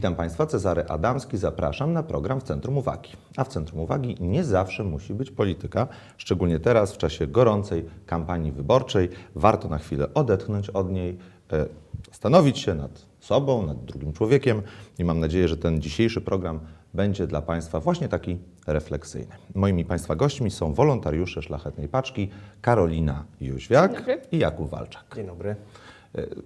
Witam Państwa, Cezary Adamski. Zapraszam na program w Centrum Uwagi. A w Centrum Uwagi nie zawsze musi być polityka, szczególnie teraz w czasie gorącej kampanii wyborczej. Warto na chwilę odetchnąć od niej, e, zastanowić się nad sobą, nad drugim człowiekiem i mam nadzieję, że ten dzisiejszy program będzie dla Państwa właśnie taki refleksyjny. Moimi Państwa gośćmi są wolontariusze Szlachetnej Paczki Karolina Jóźwiak i Jakub Walczak. Dzień dobry.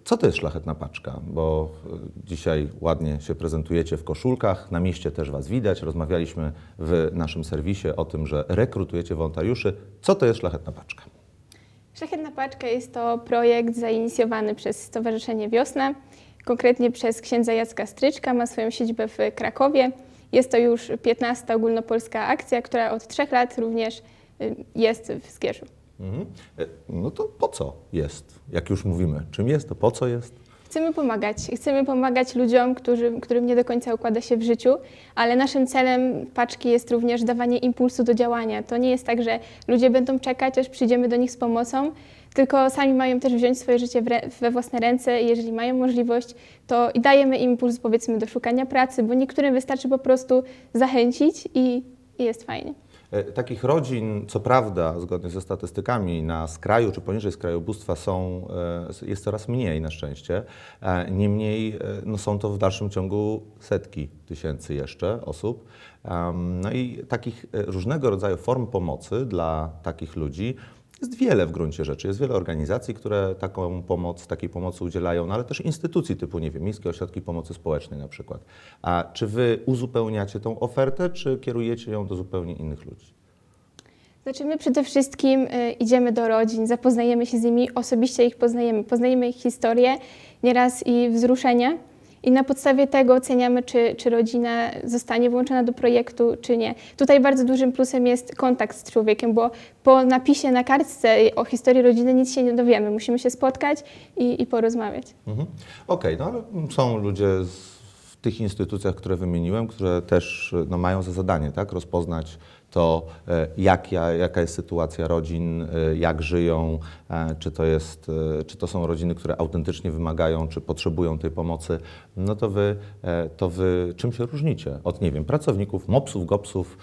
Co to jest szlachetna paczka? Bo e, dzisiaj ładnie się prezentujecie w koszulkach, na mieście też Was widać. Rozmawialiśmy w naszym serwisie o tym, że rekrutujecie wolontariuszy. Co to jest szlachetna paczka? Szlachetna Paczka jest to projekt zainicjowany przez Stowarzyszenie Wiosna, konkretnie przez księdza Jacka Stryczka, ma swoją siedzibę w Krakowie. Jest to już 15. ogólnopolska akcja, która od trzech lat również y, jest w Zgierzu. Mhm. E, No to po co jest? Jak już mówimy, czym jest, to po co jest? Chcemy pomagać. Chcemy pomagać ludziom, którzy, którym nie do końca układa się w życiu, ale naszym celem paczki jest również dawanie impulsu do działania. To nie jest tak, że ludzie będą czekać, aż przyjdziemy do nich z pomocą, tylko sami mają też wziąć swoje życie we własne ręce. i Jeżeli mają możliwość, to i dajemy im impuls, powiedzmy, do szukania pracy, bo niektórym wystarczy po prostu zachęcić i, i jest fajnie. E, Takich rodzin, co prawda, zgodnie ze statystykami, na skraju czy poniżej skraju ubóstwa są, e, jest coraz mniej na szczęście. E, Niemniej no są to w dalszym ciągu setki tysięcy jeszcze osób. No i takich różnego rodzaju form pomocy dla takich ludzi jest wiele w gruncie rzeczy. Jest wiele organizacji, które taką pomoc, takiej pomocy udzielają, no ale też instytucji typu, nie wiem, Miejskie Ośrodki Pomocy Społecznej na przykład. A czy wy uzupełniacie tą ofertę, czy kierujecie ją do zupełnie innych ludzi? Znaczy my przede wszystkim y, idziemy do rodzin, zapoznajemy się z nimi, osobiście ich poznajemy, poznajemy ich historię, nieraz i wzruszenia i na podstawie tego oceniamy, czy, czy rodzina zostanie włączona do projektu, czy nie. Tutaj bardzo dużym plusem jest kontakt z człowiekiem, bo po napisie na kartce o historii rodziny nic się nie dowiemy. Musimy się spotkać i, i porozmawiać. Mhm. Okej, no ale są ludzie z, tych instytucjach, które wymieniłem, które też no, mają za zadanie tak, rozpoznać to, e, jak, ja- jaka jest sytuacja rodzin, e, jak żyją, e, czy to, jest, czy to są rodziny, które autentycznie wymagają, czy potrzebują tej pomocy, no to wy, to wy czym się różnicie od, nie wiem, pracowników MOPS-ów, GOPS-ów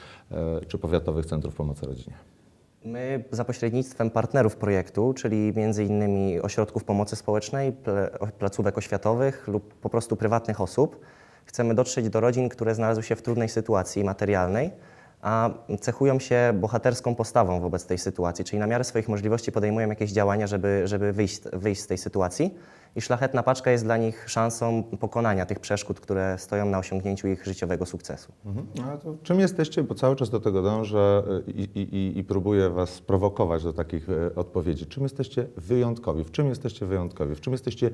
czy powiatowych centrów pomocy rodzinie? My za pośrednictwem partnerów projektu, czyli innymi ośrodków pomocy społecznej, placówek oświatowych lub po prostu prywatnych osób, chcemy dotrzeć do rodzin, które znalazły się w trudnej sytuacji materialnej, a cechują się bohaterską postawą wobec tej sytuacji, czyli na miarę swoich możliwości podejmują jakieś działania, żeby, żeby wyjść, wyjść z tej sytuacji. I szlachetna paczka jest dla nich szansą pokonania tych przeszkód, które stoją na osiągnięciu ich życiowego sukcesu. Mhm. A to czym jesteście, bo cały czas do tego dążę i, i, i- i próbuję Was prowokować do takich e, odpowiedzi. Czym jesteście wyjątkowi? W czym jesteście wyjątkowi? W czym jesteście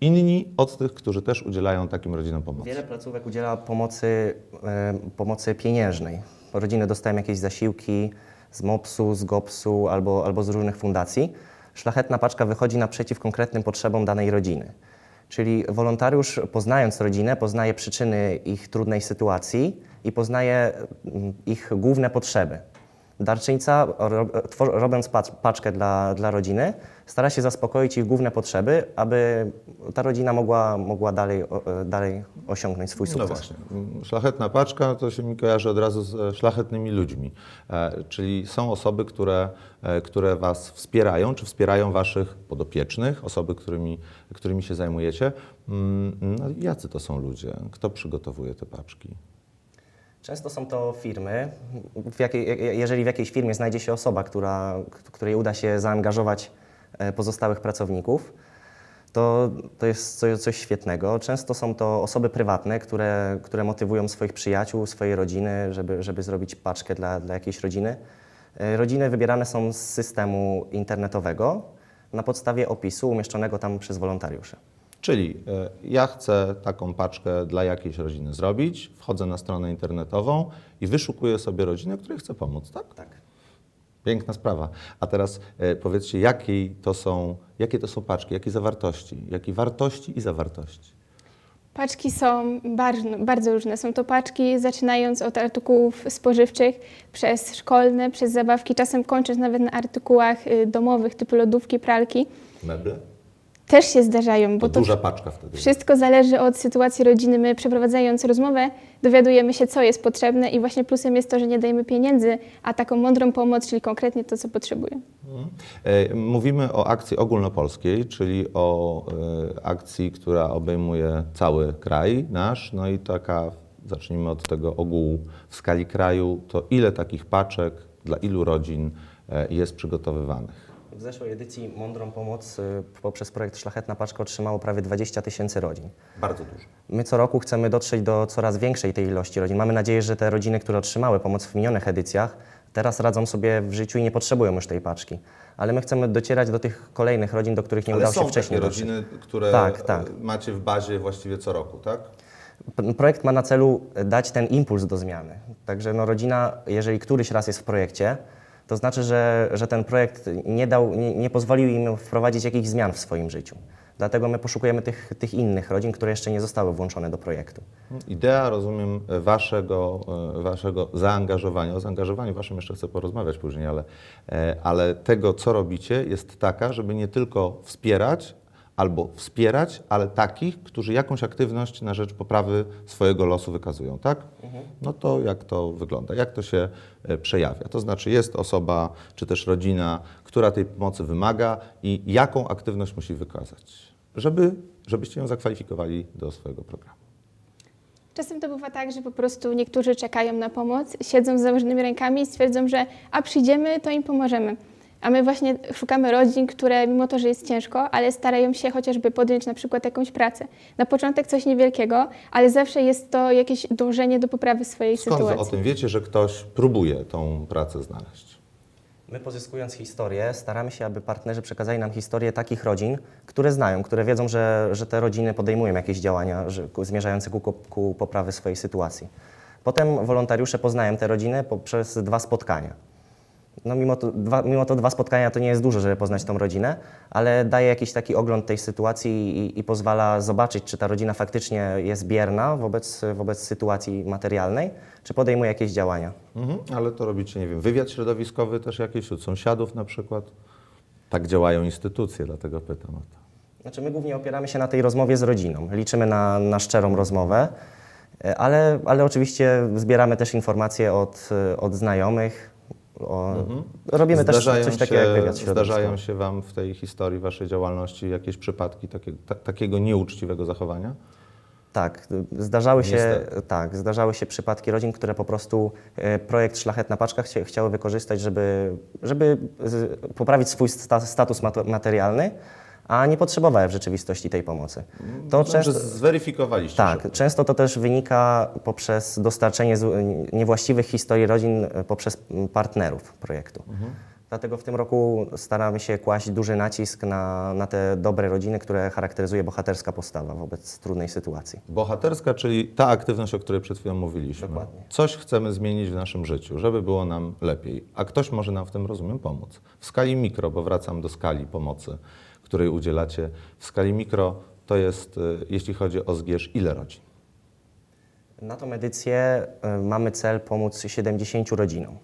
inni od tych, którzy też udzielają takim rodzinom pomocy? Wiele placówek udziela pomocy, e, pomocy pieniężnej. Rodziny dostają jakieś zasiłki z MOPS-u, z GOPS-u albo, albo z różnych fundacji. Szlachetna paczka wychodzi naprzeciw konkretnym potrzebom danej rodziny. Czyli wolontariusz, poznając rodzinę, poznaje przyczyny ich trudnej sytuacji i poznaje mm, ich główne potrzeby. Darczyńca, robiąc pacz- paczkę dla, dla rodziny, stara się zaspokoić ich główne potrzeby, aby ta rodzina mogła, mogła dalej, e, dalej osiągnąć swój No sukces. właśnie. Mm, Szlachetna paczka to się mi kojarzy od razu z e, szlachetnymi ludźmi. E, czyli są osoby, które, które Was wspierają, czy wspierają Waszych podopiecznych, osoby, którymi, którymi się zajmujecie. Mm, No, jacy to są ludzie? Kto przygotowuje te paczki? Często są to firmy. W jakiej, jeżeli w jakiejś firmie znajdzie się osoba, która, której uda się zaangażować e, pozostałych pracowników, to, to jest coś, coś świetnego. Często są to osoby prywatne, które, które motywują swoich przyjaciół, swoje rodziny, żeby, żeby zrobić paczkę dla, dla jakiejś rodziny. E, Rodziny wybierane są z systemu internetowego na podstawie opisu umieszczonego tam przez wolontariuszy. Czyli e, ja chcę taką paczkę dla jakiejś rodziny zrobić, wchodzę na stronę internetową i wyszukuję sobie rodzinę, której chcę pomóc, tak? Tak. Piękna sprawa. A teraz e, powiedzcie, jakiej to są, jakie to są paczki, jakie zawartości, jakie wartości i zawartości? Paczki są bardzo, bardzo różne. Są to paczki zaczynając od artykułów spożywczych, przez szkolne, przez zabawki, czasem kończąc nawet na artykułach y, domowych typu lodówki, pralki. Meble? Też się zdarzają, bo To duża paczka wtedy. wszystko zależy od sytuacji rodziny. My przeprowadzając rozmowę dowiadujemy się, co jest potrzebne i właśnie plusem jest to, że nie dajemy pieniędzy, a taką mądrą pomoc, czyli konkretnie to, co potrzebują. E, Mówimy o akcji ogólnopolskiej, czyli o e, akcji, która obejmuje cały kraj nasz. No i taka, zacznijmy od tego ogółu w skali kraju, to ile takich paczek dla ilu rodzin e, jest przygotowywanych? W zeszłej edycji Mądrą Pomoc y, poprzez projekt Szlachetna Paczka otrzymało prawie 20 tysięcy rodzin. Bardzo dużo. My co roku chcemy dotrzeć do coraz większej tej ilości rodzin. Mamy nadzieję, że te rodziny, które otrzymały pomoc w minionych edycjach, teraz radzą sobie w życiu i nie potrzebują już tej paczki. Ale my chcemy docierać do tych kolejnych rodzin, do których nie Ale udało są się wcześniej takie dotrzeć. rodziny, które Tak, tak. e, macie w bazie właściwie co roku, tak? P- Projekt ma na celu dać ten impuls do zmiany. Także no, rodzina, jeżeli któryś raz jest w projekcie, to znaczy, że, że ten projekt nie, dał, nie, nie pozwolił im wprowadzić jakichś zmian w swoim życiu. Dlatego my poszukujemy tych, tych innych rodzin, które jeszcze nie zostały włączone do projektu. Idea, rozumiem, waszego, e, waszego zaangażowania, o zaangażowaniu waszym jeszcze chcę porozmawiać później, ale, e, ale tego, co robicie, jest taka, żeby nie tylko wspierać, albo wspierać, ale takich, którzy jakąś aktywność na rzecz poprawy swojego losu wykazują, tak? No to jak to wygląda? Jak to się e, przejawia? To znaczy jest osoba, czy też rodzina, która tej pomocy wymaga i jaką aktywność musi wykazać, żeby, żebyście ją zakwalifikowali do swojego programu. Czasem to bywa tak, że po prostu niektórzy czekają na pomoc, siedzą z założonymi rękami i stwierdzą, że a przyjdziemy, to im pomożemy. A my właśnie szukamy rodzin, które mimo to, że jest ciężko, ale starają się chociażby podjąć na przykład jakąś pracę. Na początek coś niewielkiego, ale zawsze jest to jakieś dążenie do poprawy swojej Skąd sytuacji. o tym wiecie, że ktoś próbuje tą pracę znaleźć? My pozyskując historię, staramy się, aby partnerzy przekazali nam historię takich rodzin, które znają, które wiedzą, że, że te rodziny podejmują jakieś działania że, ku, zmierzające ku, ku poprawie swojej sytuacji. Potem wolontariusze poznają te rodziny poprzez dwa spotkania. No mimo to, dwa, mimo to dwa spotkania to nie jest dużo, żeby poznać tą rodzinę, ale daje jakiś taki ogląd tej sytuacji i, i pozwala zobaczyć, czy ta rodzina faktycznie jest bierna wobec, wobec sytuacji materialnej, czy podejmuje jakieś działania. Mhm, ale to robicie, nie wiem, wywiad środowiskowy też jakiś wśród sąsiadów na przykład? Tak działają instytucje, dlatego pytam o to. Znaczy my głównie opieramy się na tej rozmowie z rodziną. Liczymy na, na szczerą rozmowę, e, ale, ale oczywiście zbieramy też informacje od, e, od znajomych. O, Robimy też Zdarzają coś się, takiego jak wywiad Zdarzają środowiskowy. się Wam w tej historii Waszej działalności jakieś przypadki takie, ta, takiego nieuczciwego zachowania? Tak, zdarzały się, tak, zdarzały się przypadki rodzin, które po prostu e, projekt Szlachetna Paczka chcia, chciały wykorzystać, żeby, żeby poprawić swój sta, status mat, materialny, a nie potrzebowały w rzeczywistości tej pomocy. To Znaczy, często, zweryfikowaliście. Tak, często to też wynika poprzez dostarczenie niewłaściwych historii rodzin e, poprzez partnerów projektu. Dlatego w tym roku staramy się kłaść duży nacisk na, na te dobre rodziny, które charakteryzuje bohaterska postawa wobec trudnej sytuacji. Bohaterska, czyli ta aktywność, o której przed chwilą mówiliśmy. Dokładnie. Coś chcemy zmienić w naszym życiu, żeby było nam lepiej, a ktoś może nam w tym, rozumiem, pomóc. W skali mikro, bo wracam do skali pomocy, której udzielacie. W skali mikro to jest, y, jeśli chodzi o zgierz, ile rodzin? Na tą edycję y, mamy cel pomóc 70 rodzinom.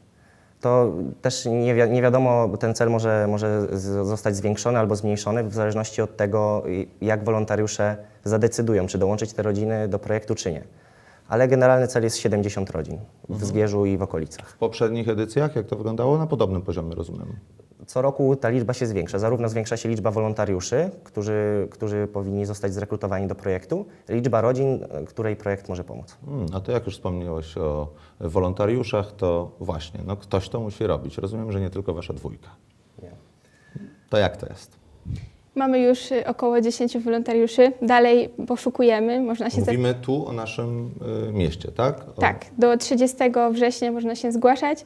To też nie, wi- nie wiadomo, bo ten cel może, może zostać zwiększony albo zmniejszony w zależności od tego, y, jak wolontariusze zadecydują, czy dołączyć te rodziny do projektu, czy nie. Ale generalny cel jest 70 rodzin w Zgierzu i w okolicach. W poprzednich edycjach, jak to wyglądało? Na podobnym poziomie, rozumiem. Co roku ta liczba się zwiększa. Zarówno zwiększa się liczba wolontariuszy, którzy, którzy powinni zostać zrekrutowani do projektu, liczba rodzin, której projekt może pomóc. Hmm, a to jak już wspomniałeś o wolontariuszach, to właśnie, no ktoś to musi robić. Rozumiem, że nie tylko wasza dwójka. Nie. To jak to jest? Mamy już y, około 10 wolontariuszy. Dalej poszukujemy, można się zap- Mówimy tu o naszym y, mieście, tak? O, Tak, do 30 września można się zgłaszać.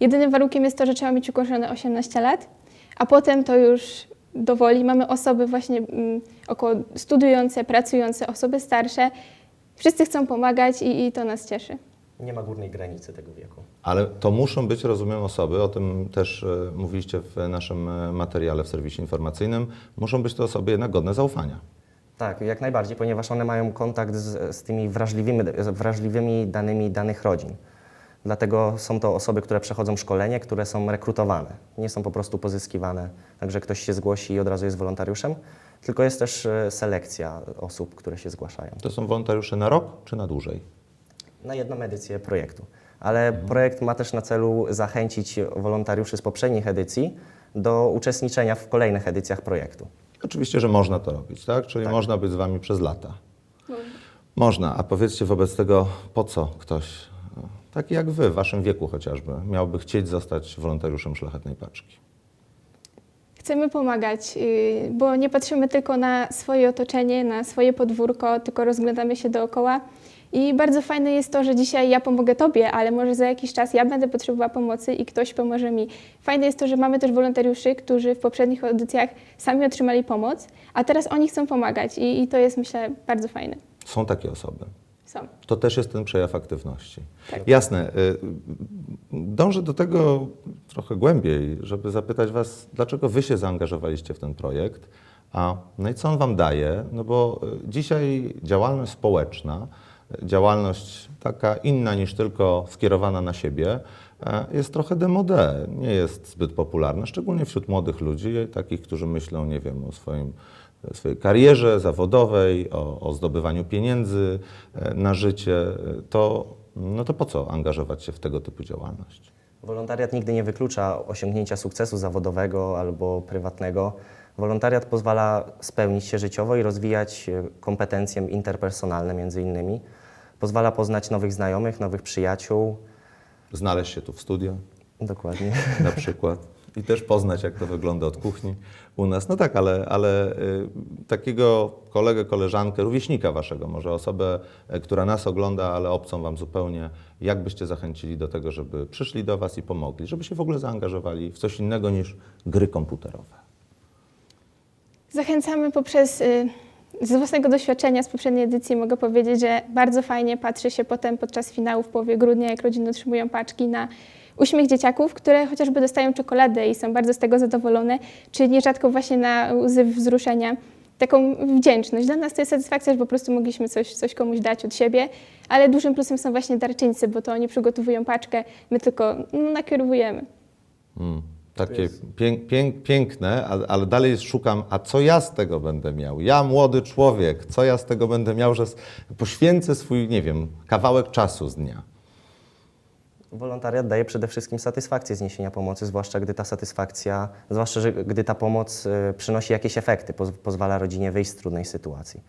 Jedynym warunkiem jest to, że trzeba mieć ukończone 18 lat, a potem to już dowoli. Mamy osoby właśnie mm, około studiujące, pracujące, osoby starsze. Wszyscy chcą pomagać i, i to nas cieszy. Nie ma górnej granicy tego wieku. Ale to muszą być, rozumiem, osoby, o tym też e, mówiliście w naszym e, materiale w serwisie informacyjnym, muszą być to osoby jednak godne zaufania. Tak, jak najbardziej, ponieważ one mają kontakt z, z tymi wrażliwymi, z wrażliwymi danymi danych rodzin. Dlatego są to osoby, które przechodzą szkolenie, które są rekrutowane. Nie są po prostu pozyskiwane, także ktoś się zgłosi i od razu jest wolontariuszem. tylko jest też e, selekcja osób, które się zgłaszają. To są wolontariusze na rok czy na dłużej? na jedną edycję projektu. Ale projekt ma też na celu zachęcić wolontariuszy z poprzednich edycji do uczestniczenia w kolejnych edycjach projektu. Oczywiście, że można to robić, tak? Czyli Tak. można być z Wami przez lata. Można. A powiedzcie wobec tego, po co ktoś, no, taki jak Wy, w Waszym wieku chociażby, miałby chcieć zostać wolontariuszem Szlachetnej Paczki? Chcemy pomagać, yy, bo nie patrzymy tylko na swoje otoczenie, na swoje podwórko, tylko rozglądamy się dookoła. I bardzo fajne jest to, że dzisiaj ja pomogę Tobie, ale może za jakiś czas ja będę potrzebowała pomocy i ktoś pomoże mi. Fajne jest to, że mamy też wolontariuszy, którzy w poprzednich edycjach sami otrzymali pomoc, a teraz oni chcą pomagać i, i to jest myślę bardzo fajne. Są takie osoby. Są. To też jest ten przejaw aktywności. Tak. Jasne. y, Dążę do tego trochę głębiej, żeby zapytać Was, dlaczego Wy się zaangażowaliście w ten projekt, a no i co on Wam daje? No bo y, dzisiaj działalność społeczna, y, działalność taka inna niż tylko skierowana na siebie, jest trochę demodé, nie jest zbyt popularna, szczególnie wśród młodych ludzi, takich, którzy myślą, nie wiem, o swoim swojej karierze zawodowej, o, o zdobywaniu pieniędzy e, na życie, e, to, no to po co angażować się w tego typu działalność? Wolontariat nigdy nie wyklucza osiągnięcia sukcesu zawodowego albo prywatnego. Wolontariat pozwala spełnić się życiowo i rozwijać kompetencje interpersonalne między innymi. Pozwala poznać nowych znajomych, nowych przyjaciół. Znaleźć się tu w studio Dokładnie. na przykład i też poznać, jak to wygląda od kuchni u nas. No tak, ale, ale y, takiego kolegę, koleżankę, rówieśnika waszego, może osobę, e, która nas ogląda, ale obcą wam zupełnie, jak byście zachęcili do tego, żeby przyszli do was i pomogli, żeby się w ogóle zaangażowali w coś innego niż gry komputerowe? Zachęcamy poprzez, y, z własnego doświadczenia z poprzedniej edycji mogę powiedzieć, że bardzo fajnie patrzy się potem podczas finału w połowie grudnia, jak rodziny otrzymują paczki na uśmiech dzieciaków, które chociażby dostają czekoladę i są bardzo z tego zadowolone, czy nierzadko właśnie na łzy wzruszenia. Taką wdzięczność. Dla nas to jest satysfakcja, że po prostu mogliśmy coś, coś komuś dać od siebie, ale dużym plusem są właśnie darczyńcy, bo to oni przygotowują paczkę, my tylko no, nakierowujemy. Mm, takie pięk, pięk, piękne, ale dalej szukam, a co ja z tego będę miał? Ja, młody człowiek, co ja z tego będę miał, że poświęcę swój, nie wiem, kawałek czasu z dnia? Wolontariat daje przede wszystkim satysfakcję z niesienia pomocy, zwłaszcza gdy ta satysfakcja, zwłaszcza że gdy ta pomoc e, przynosi jakieś efekty, poz, pozwala rodzinie wyjść z trudnej sytuacji.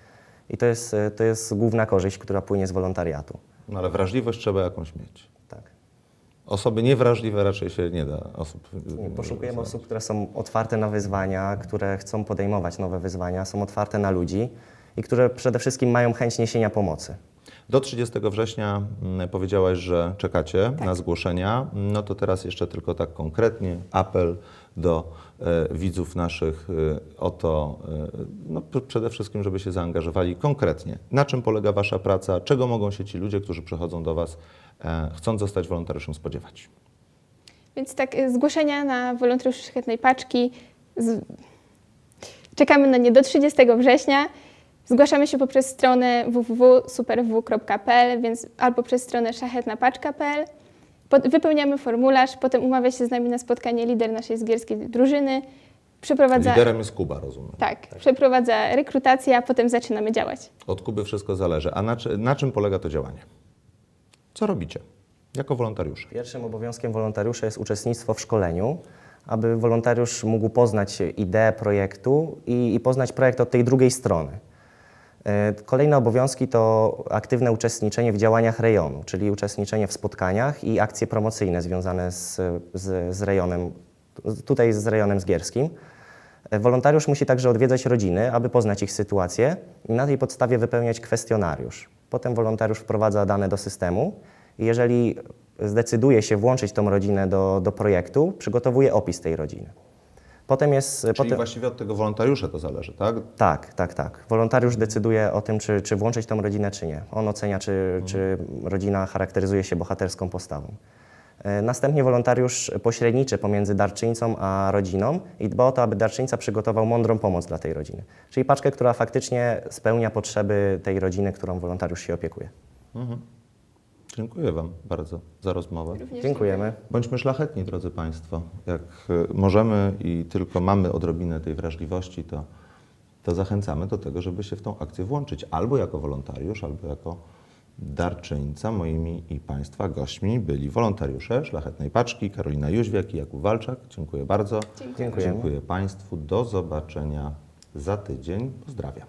I to jest, e, to jest główna korzyść, która płynie z wolontariatu. No ale wrażliwość trzeba jakąś mieć. Tak. Osoby niewrażliwe raczej się nie da osób. Nie, Poszukujemy osób, które są otwarte na wyzwania, które chcą podejmować nowe wyzwania, są otwarte na ludzi i które przede wszystkim mają chęć niesienia pomocy. Do 30 września mm, powiedziałaś, że czekacie Tak. na zgłoszenia. No to teraz jeszcze tylko tak konkretnie apel do e, widzów naszych e, o to, e, no, przede wszystkim, żeby się zaangażowali konkretnie. Na czym polega Wasza praca? Czego mogą się ci ludzie, którzy przychodzą do Was, e, chcąc zostać wolontariuszem, spodziewać? Więc tak, zgłoszenia na wolontariuszy Szlachetnej Paczki. Z... Czekamy na nie do 30 września. Zgłaszamy się poprzez stronę www.superw.pl, więc albo przez stronę szlachetnapaczka.pl. Wypełniamy formularz, potem umawia się z nami na spotkanie lider naszej zgierskiej drużyny. Przeprowadza, Liderem jest Kuba, rozumiem. tak, przeprowadza rekrutację, a potem zaczynamy działać. Od Kuby wszystko zależy. A na, na czym polega to działanie? Co robicie jako wolontariusze? Pierwszym obowiązkiem wolontariusza jest uczestnictwo w szkoleniu, aby wolontariusz mógł poznać ideę projektu i, i poznać projekt od tej drugiej strony. E, Kolejne obowiązki to aktywne uczestniczenie w działaniach rejonu, czyli uczestniczenie w spotkaniach i akcje promocyjne związane z, z, z rejonem, tutaj z rejonem zgierskim. E, Wolontariusz musi także odwiedzać rodziny, aby poznać ich sytuację i na tej podstawie wypełniać kwestionariusz. Potem wolontariusz wprowadza dane do systemu i jeżeli zdecyduje się włączyć tą rodzinę do, do projektu, przygotowuje opis tej rodziny. Potem jest... Czyli potem... właściwie od tego wolontariusza to zależy, tak? Tak, tak, tak. Wolontariusz decyduje o tym, czy, czy włączyć tą rodzinę, czy nie. On ocenia, czy, czy rodzina charakteryzuje się bohaterską postawą. E, Następnie wolontariusz pośredniczy pomiędzy darczyńcą a rodziną i dba o to, aby darczyńca przygotował mądrą pomoc dla tej rodziny. Czyli paczkę, która faktycznie spełnia potrzeby tej rodziny, którą wolontariusz się opiekuje. Dziękuję Wam bardzo za rozmowę. Dziękujemy. Bądźmy szlachetni, drodzy Państwo. Jak y, możemy i tylko mamy odrobinę tej wrażliwości, to to zachęcamy do tego, żeby się w tą akcję włączyć albo jako wolontariusz, albo jako darczyńca. Moimi i Państwa gośćmi byli wolontariusze Szlachetnej Paczki, Karolina Jóźwiak i Jakub Walczak. Dziękuję bardzo. Dziękujemy. Dziękuję Państwu. Do zobaczenia za tydzień. Pozdrawiam.